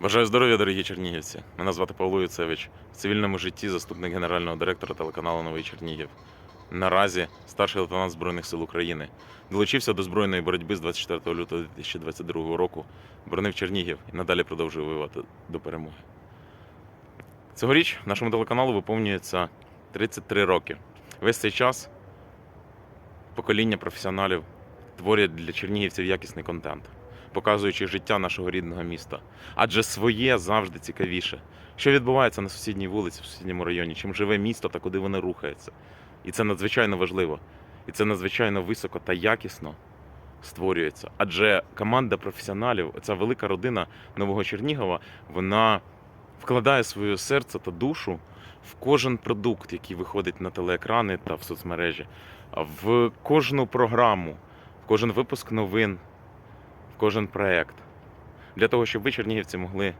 Бажаю здоров'я, дорогі чернігівці. Мене звати Павло Юцевич. В цивільному житті заступник генерального директора телеканалу Новий Чернігів. Наразі старший лейтенант Збройних сил України. Долучився до збройної боротьби з 24 лютого 2022 року. Боронив Чернігів і надалі продовжує воювати до перемоги. Цьогоріч нашому телеканалу виповнюється 33 роки. Весь цей час покоління професіоналів творять для чернігівців якісний контент, показуючи життя нашого рідного міста. Адже своє завжди цікавіше. Що відбувається на сусідній вулиці, в сусідньому районі, чим живе місто та куди воно рухається. І це надзвичайно важливо. І це надзвичайно високо та якісно створюється. Адже команда професіоналів, ця велика родина Нового Чернігова, вона вкладає своє серце та душу в кожен продукт, який виходить на телеекрани та в соцмережі, в кожну програму, в кожен випуск новин, в кожен проект. Для того, щоб ви, чернігівці, могли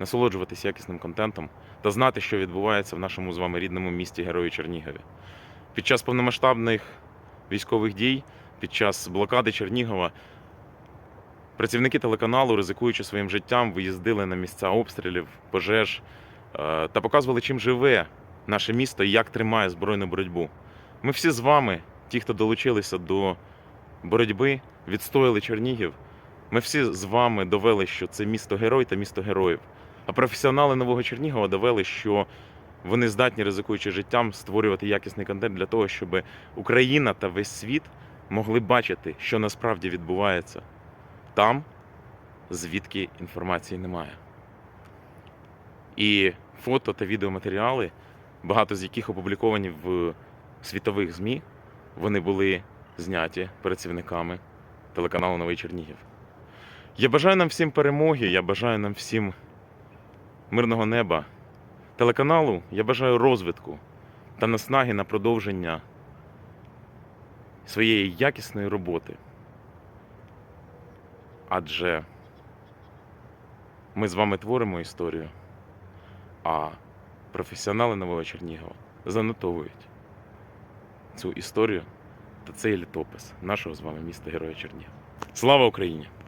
насолоджуватися якісним контентом та знати, що відбувається в нашому з вами рідному місті Герої Чернігові. Під час повномасштабних військових дій, під час блокади Чернігова, працівники телеканалу, ризикуючи своїм життям, виїздили на місця обстрілів, пожеж е, та показували, чим живе наше місто і як тримає збройну боротьбу. Ми всі з вами, ті, хто долучилися до боротьби, відстояли Чернігів. Ми всі з вами довели, що це місто герой та місто героїв. А професіонали нового Чернігова довели, що вони здатні, ризикуючи життям, створювати якісний контент для того, щоб Україна та весь світ могли бачити, що насправді відбувається там, звідки інформації немає. І фото та відеоматеріали, багато з яких опубліковані в світових ЗМІ, вони були зняті працівниками телеканалу Новий Чернігів. Я бажаю нам всім перемоги, я бажаю нам всім мирного неба. Телеканалу я бажаю розвитку та наснаги на продовження своєї якісної роботи. Адже ми з вами творимо історію, а професіонали Нового Чернігова занотовують цю історію та цей літопис нашого з вами міста Героя Чернігова. Слава Україні!